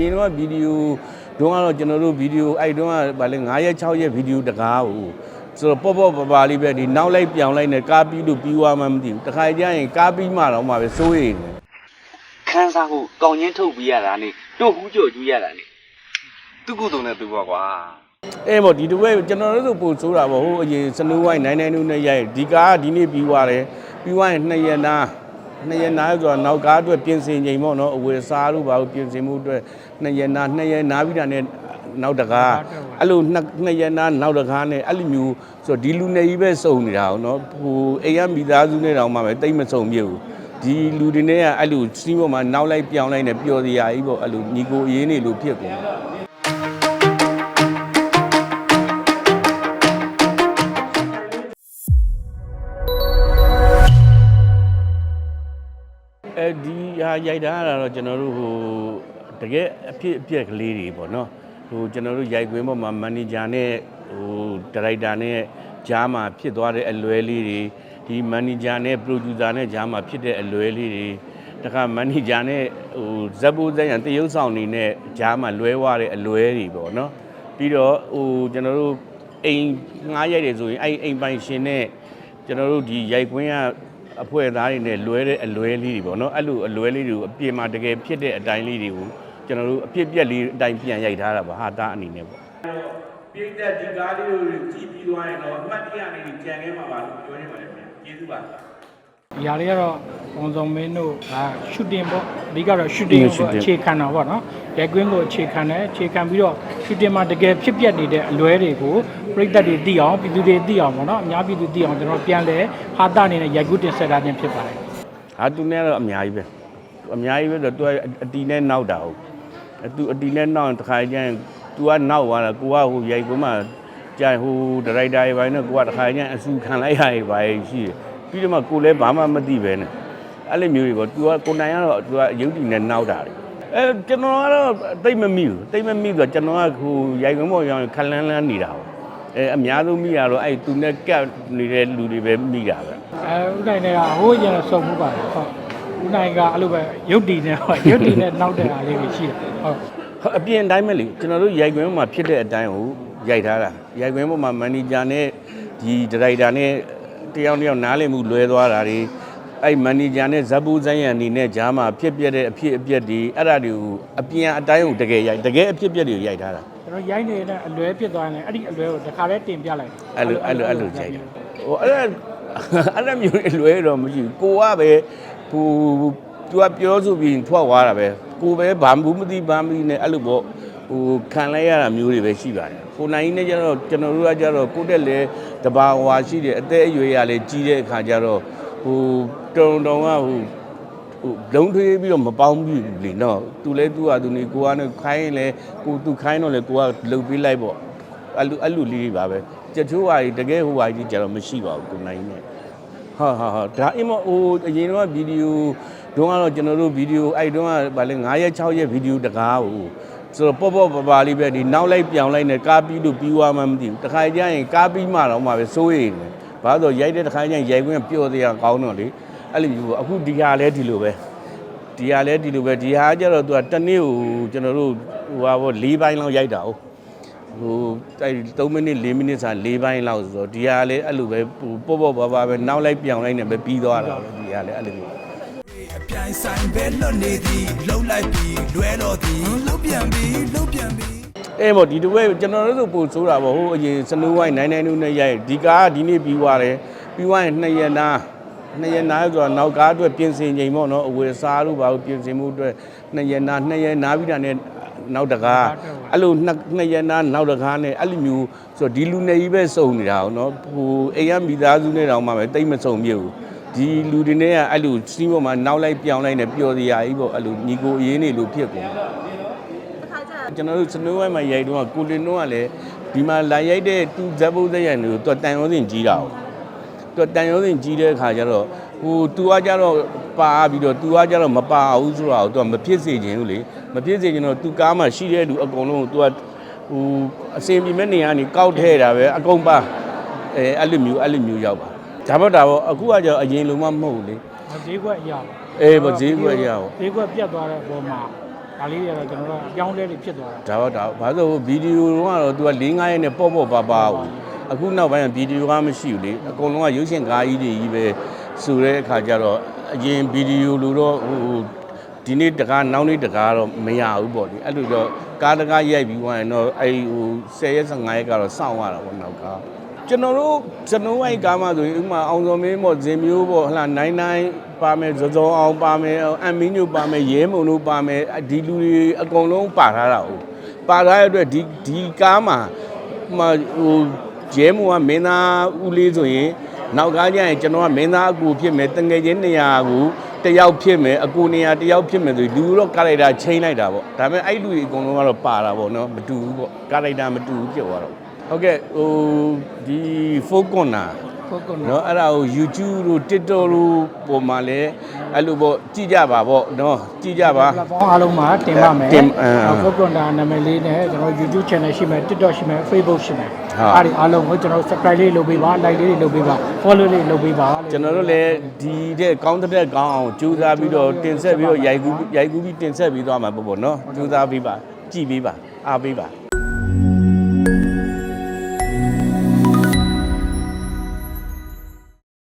ရင်တော့ဗီဒီယိုတုန်းကတော့ကျွန်တော်တို့ဗီဒီယိုအဲ့တုန်းကဗာလဲ9ရက်6ရက်ဗီဒီယိုတကားကိုဆိုတော့ပေါ့ပေါ့ပါပါလေးပဲဒီနောက်လိုက်ပြောင်းလိုက်နဲ့ကားပြီးလို့ပြီးသွားမှမသိဘူးတခါကျရင်ကားပြီးမှတော့မှပဲစိုးရိမ်တယ်ခန်းစားဖို့ကောင်းချင်းထုတ်ပြီးရတာနေတို့ဟူးကြော်ကျူးရတာနေသူကုတုံနဲ့သူပေါ့ကွာအဲမို့ဒီတစ်ဝဲကျွန်တော်တို့ဆိုပို့ဆိုတာပေါ့ဟိုအရင်စနူးဝိုင်း992နဲ့ရိုက်ဒီကားကဒီနေ့ပြီးသွားတယ်ပြီးသွားရင်2ရက် နာ2ရက်နာဆိုတော့နောက်ကားအတွက်ပြင်ဆင်ချိန်ပေါ့နော်အဝယ်စားလို့ပါလို့ပြင်ဆင်မှုအတွက်2ရက်နာ2ရက်နာပြီးတာနဲ့နောက်တကားအဲ့လို2ရက်နာနောက်တကားနဲ့အဲ့လိုမျိုးဆိုတော့ဒီလူနေကြီးပဲစုံနေတာဟုတ်နော်ဟိုအိမ်ရမိသားစုနဲ့တောင်မှပဲတိတ်မစုံပြဘူးဒီလူတွေနဲ့ကအဲ့လိုစီးပေါ်မှာနောက်လိုက်ပြောင်းလိုက်နဲ့ပျော်စရာကြီးပေါ့အဲ့လိုညီကိုအရေးနေလို့ဖြစ်ကုန် တယ်အဲဒီဟာရိုက်တာကတော့ကျွန်တော်တို့ဟိုတကယ်အဖြစ်အပျက်ကလေးတွေပေါ့နော်ဟိုကျွန်တော်တို့ရိုက်ကွင်းပေါ်မှာမန်နေဂျာနဲ့ဟိုဒါရိုက်တာနဲ့ကြားမှာဖြစ်သွားတဲ့အလွဲလေးတွေဒီမန်နေဂျာနဲ့ပရိုဂျူဆာနဲ့ကြားမှာဖြစ်တဲ့အလွဲလေးတွေတခါမန်နေဂျာနဲ့ဟိုဇက်ဘိုးဇက်ရန်တရုပ်ဆောင်နေနဲ့ကြားမှာလွဲသွားတဲ့အလွဲတွေပေါ့နော်ပြီးတော့ဟိုကျွန်တော်တို့အိမ်ငားရိုက်တယ်ဆိုရင်အဲ့အိမ်ပိုင်ရှင်နဲ့ကျွန်တော်တို့ဒီရိုက်ကွင်းက အဖွဲ့သားတွေနဲ့လွဲတဲ့အလွဲလေးတွေပေါ့နော်အဲ့လိုအလွဲလေးတွေကိုအပြင်မှာတကယ်ဖြစ်တဲ့အတိုင်းလေးတွေကိုကျွန်တော်တို့အဖြစ်အပျက်လေးအတိုင်းပြန်ရိုက်ထားတာပါဟာတာအနေနဲ့ပေါ့ပြည့်တဲ့ဒီကားလေးကိုကြည့်ပြီးသွားရင်တော့အမှတ်တရအနေနဲ့ကြံခဲ့မှာပါလို့ပြောနေပါတယ်ခင်ဗျကျေးဇူးပါ ဒီဟာလေးကတော့ပုံစုံမင်းတို့ကရှူတင်ပေါ့အဓိကတော့ရှူတင်ကိုအခြေခံတာပေါ့နော်ရိုက်ကွင်းကိုအခြေခံတယ်အခြေခံပြီးတော့ရှူတင်မှာတကယ်ဖြစ်ပျက်နေတဲ့အလွဲတွေကိုပြိသက်တွေသိအောင်ပြည်သူတွေသိအောင်ပေါ့နော်အများပြည်သူသိအောင်ကျွန်တော်ပြန်လဲဟာတာအနေနဲ့ရိုက်ကွင်းတင်ဆက်တာခြင်းဖြစ်ပါတယ်ဟာသူနဲ့တော့အများကြီးပဲအများကြီးပဲဆိုတော့သူကအတီနဲ့နောက်တာဟုတ်အသူအတီနဲ့နောက်ရင်တစ်ခါကျရင် तू ကနောက်သွားတာကိုကဟိုရိုက်ကွန်းမှာကြာရင်ဟိုဒါရိုက်တာတွေပိုင်းနဲ့ကိုကတစ်ခါကျရင်အဆူခံလိုက်ရတွေပါရှိတယ် ပြီးတော့မှကိုလည်းဘာမှမသိပဲနဲ့အဲ့လိုမျိုးတွေပေါ့ तू ကကိုနိုင်ကတော့ तू ကရုပ်တည်နဲ့နောက်တာတွေအဲကျွန်တော်ကတော့တိတ်မမိဘူးတိတ်မမိဆိုတော့ကျွန်တော်ကဟိုရိုက်ကုန်းပေါ်ရောက်ခလန်းလန်းနေတာပေါ့အဲအများဆုံးမိတာတော့အဲ့သူနဲ့ကပ်နေတဲ့လူတွေပဲမိတာပဲအဲဦးနိုင်ကဟိုးရင်ဆုံမှုပါတယ်ဟုတ်ဦးနိုင်ကအဲ့လိုပဲရုပ်တည်နဲ့ဟောရုပ်တည်နဲ့နောက်တဲ့အားလေးကိုရှိတယ်ဟုတ်အပြင်အတိုင်းပဲလေကျွန်တော်တို့ရိုက်ကွင်းမှာဖြစ်တဲ့အတိုင်းကိုရိုက်ထားတာရိုက်ကွင်းပေါ်မှာမန်နေဂျာနဲ့ဒီဒရိုက်တာနဲ့ တယောက်တစ်ယောက်နားလည်မှုလွဲသွားတာတွေအဲ့မန်နေဂျာနဲ့ဇက်ပူးဇိုင်းရန်အနေနဲ့ဂျားမှာဖြစ်ပျက်တဲ့အဖြစ်အပျက်တွေအဲ့ဒါတွေကိုအပြင်အတိုင်းကိုတကယ်ရိုက်တကယ်အဖြစ်အပျက်တွေကိုရိုက်ထားတာကျွန်တော်ရိုက်နေတဲ့အလွဲဖြစ်သွားရင်လည်းအဲ့ဒီအလွဲကိုတစ်ခါတည်းတင်ပြလိုက်အဲ့လိုအဲ့လိုအဲ့လိုရိုက်တာဟိုအဲ့ဒါအဲ့ဒါမျိုးတွေလွဲတော့မရှိဘူးကိုကပဲဟို तू ကပြောဆိုပြီးထွက်သွားတာပဲကိုပဲဘာမှမသိဘာမှမသိနဲ့အဲ့လိုပေါ့ ဟိုခံလိုက်ရတာမျိုးတွေပဲရှိပါတယ်ကိုနိုင်ကြီးနဲ့ကျတော့ကျွန်တော်တို့ကကျတော့ကိုတက်လေတဘာဝါရှိတယ်အသက်အရွယ်ရလဲကြီးတဲ့အခါကျတော့ဟိုတုံတုံကဟိုဟိုလုံးထွေးပြီးတော့မပေါင်းဘူးလေနော်သူလဲသူ့ဟာသူနေကိုကနဲ့ခိုင်းရင်လဲကိုသူခိုင်းတော့လဲကိုကလှုပ်ပေးလိုက်ပေါ့အဲ့လိုအဲ့လိုလေးတွေပါပဲကြချိုးဟာကြီးတကယ်ဟိုဟာကြီးကျတော့မရှိပါဘူးကိုနိုင်နဲ့ဟာဟာဟာဒါအင်းမဟိုအရင်တော့ဗီဒီယိုတုန်းကတော့ကျွန်တော်တို့ဗီဒီယိုအဲ့တုန်းကဗာလဲ9ရက်6ရက်ဗီဒီယိုတကားကို ဆိုတော့ပေါ့ပေါ့ပါပါလေးပဲဒီနောက်လိုက်ပြောင်းလိုက်နဲ့ကားပြီးလို့ပြီးသွားမှမသိဘူးတခါကျရင်ကားပြီးမှတော့မှပဲစိုးရိမ်တယ်ဘာလို့ဆိုရိုက်တဲ့တခါကျရင်ရိုက်ခွင့်ပျော်စရာကောင်းတော့လေအဲ့လိုမျိုးပေါ့အခုဒီဟာလဲဒီလိုပဲဒီဟာလည်းဒီလိုပဲဒီဟာကျတော့သူကတစ်နေ့ကိုကျွန်တော်တို့ဟိုဟာပေါ့၄ပိုင်းလောက်ရိုက်တာ哦ဟိုအဲ့3မိနစ်4မိနစ်စာ၄ပိုင်းလောက်ဆိုတော့ဒီဟာလည်းအဲ့လိုပဲဟိုပေါ့ပေါ့ပါပါပဲနောက်လိုက်ပြောင်းလိုက်နေပဲပြီးသွားတာပဲဒီဟာလည်းအဲ့လိုမျိုးအ ပြိုင်ဆိုင်ပဲလွတ်နေသည်လှုပ်လိုက်ပြီးလွဲတော့သည်လှုပ်ပြန်ပြီးလှုပ်ပြန်ပြီးအဲမို့ဒီတစ်ဝဲကျွန်တော်တို့ဆိုပို့ဆိုတာပေါ့ဟိုအရင်စနူးဝိုင်း992နဲ့ရိုက်ဒီကားကဒီနေ့ပြီးသွားတယ်ပြီးသွားရင်2ရက်နာ2ရက်နာဆိုတော့နောက်ကားအတွက်ပြင်ဆင်ချိန်ပေါ့နော်အဝယ်စားလို့ပါလို့ပြင်ဆင်မှုအတွက်2ရက်နာ2ရက်နာပြီးတာနဲ့နောက်တကားအဲ့လို2ရက်နာနောက်တကားနဲ့အဲ့လိုမျိုးဆိုတော့ဒီလူနေကြီးပဲစုံနေတာဟုတ်နော်ဟိုအိမ်ရမိသားစုနဲ့တောင်မှပဲတိတ်မစုံပြဘူး ဒီလူတွေနဲ့ကအဲ့လိုစီးပေါ်မှာနောက်လိုက်ပြောင်းလိုက်နဲ့ပျော်စရာကြီးပေါ့အဲ့လိုညီကိုအရေးနေလို့ဖြစ်ကုန်တယ်ကျွန်တော်တို့စနိုးဝိုင်းမှာရိုက်တော့ကိုလင်တော့ကလည်းဒီမှာလာရိုက်တဲ့သူဇက်ဘုတ်သက်ရန်တွေကိုသူတန်ရောစင်ကြီးတာ哦သူတန်ရောစင်ကြီးတဲ့အခါကျတော့ဟိုသူကကြတော့ပါပြီးတော့သူကကြတော့မပါဘူးဆိုတော့သူကမဖြစ်စေခြင်းဘူးလေမဖြစ်စေခြင်းတော့သူကားမှာရှိတဲ့လူအကုန်လုံးကိုသူကဟိုအစင်ပြမဲ့နေရာနေကောက်ထဲတာပဲအကုန်ပါအဲအဲ့လိုမျိုးအဲ့လိုမျိုးရောက်ပါ ဒါပေမဲ့ဒါပေါ့အခုကကျတော့အရင်လိုမှမဟုတ်ဘူးလေဈေးကွက်အရာပေါ့အေးပေါ့ဈေးကွက်ရအောင်ဈေးကွက်ပြတ်သွားတဲ့အပေါ်မှာဒါလေးတွေကတော့ကျွန်တော်တို့အပြောင်းအလဲတွေဖြစ်သွားတာဒါတော့ဒါဘာလို့ဗီဒီယိုတော့သူက၄၅ရက်နဲ့ပေါ့ပေါ့ပါပါဘူးအခုနောက်ပိုင်းကဗီဒီယိုကမရှိဘူးလေအကုန်လုံးကရုပ်ရှင်ကားကြီးတွေကြီးပဲဆိုတဲ့အခါကျတော့အရင်ဗီဒီယိုလိုတော့ဟိုဒီနေ့တကားနောက်နေ့တကားတော့မရဘူးပေါ့လေအဲ့လိုတော့ကားတကားရိုက်ပြီးသွားရင်တော့အဲ့ဟို10ရက်15ရက်ကတော့စောင့်ရတာပေါ့နောက်ကား ကျွန်တော်တို့ကျွန်တော်အဲ့ကားမှဆိုရင်ဥပမာအောင်စော်မင်းပေါ့ဇင်မျိုးပေါ့ဟလာနိုင်နိုင်ပါမယ်ဇော်ဇော်အောင်ပါမယ်အမ်မင်းညိုပါမယ်ရဲမုံတို့ပါမယ်ဒီလူတွေအကုန်လုံးပါထားတာဟုတ်ပါထားတဲ့အတွက်ဒီဒီကားမှာဟိုဟိုရဲမုံကမင်းသားဦးလေးဆိုရင်နောက်ကားကျရင်ကျွန်တော်ကမင်းသားအကူဖြစ်မယ်တငယ်ချင်းနေရာကိုတယောက်ဖြစ်မယ်အကူနေရာတယောက်ဖြစ်မယ်ဆိုလူတော့ကားလိုက်တာချိန်လိုက်တာပေါ့ဒါပေမဲ့အဲ့လူတွေအကုန်လုံးကတော့ပါတာပေါ့နော်မတူဘူးပေါ့ကားလိုက်တာမတူဘူးဖြစ်သွားတော့ ဟုတ်ကဲ့ဟိုဒီ folk corner ဟုတ်ကောနော်အဲ့ဒါကို YouTube တို့ TikTok တို့ပုံမှာလဲအဲ့လိုပေါ့ကြည့်ကြပါပေါ့နော်ကြည့်ကြပါ platform အားလုံးမှာတင်ပါမယ်တင်အဲဟုတ်ကောနာနာမည်လေးနဲ့ကျွန်တော် YouTube channel ရှိမယ် TikTok ရှိမယ် Facebook ရှိမယ်ဟုတ်အဲ့ဒီအားလုံးကိုကျွန်တော် subscribe လေးလုပ်ပေးပါ like လေးလုပ်ပေးပါ follow လေးလုပ်ပေးပါကျွန်တော်တို့လည်းဒီတဲ့ကောင်းတဲ့ကောင်းအောင်ကြိုးစားပြီးတော့တင်ဆက်ပြီးတော့ရိုက်ကူးရိုက်ကူးပြီးတင်ဆက်ပြီးသွားမှာပေါ့ပေါ့နော်ကြိုးစားပြီးပါကြည့်ပြီးပါအားပေးပါ